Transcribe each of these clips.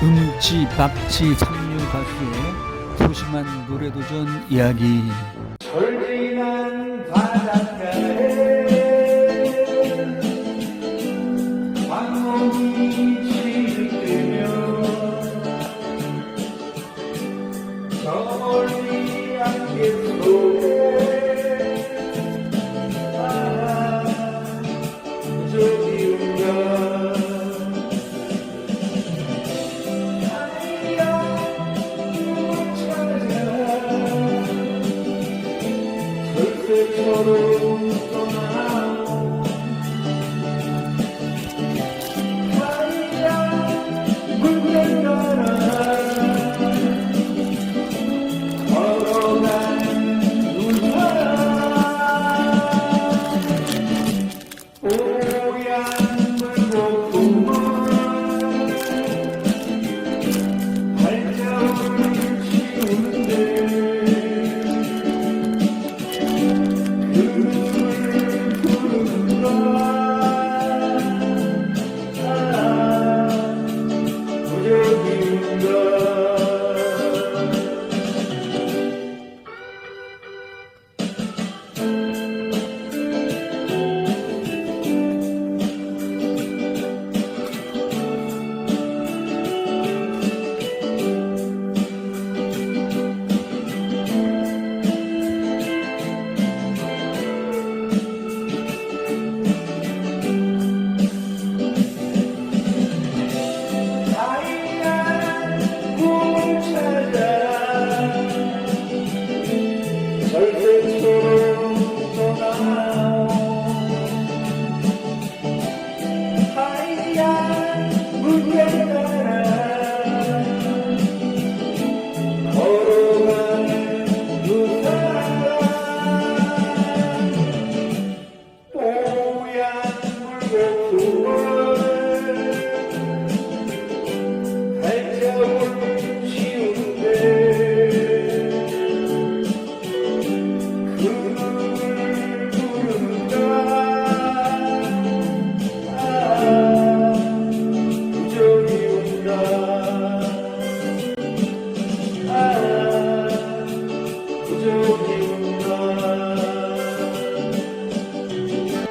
음치 박치 상류 가수의 소심한 노래도전 이야기. 절진한 바닷가 절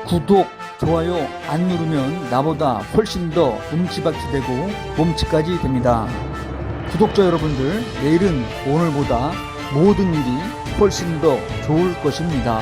구독 좋아요 안 누르면 나보다 훨씬 더 음치박치 되고 몸치까지 됩니다. 구독자 여러분들 내일은 오늘보다 모든 일이 훨씬 더 좋을 것입니다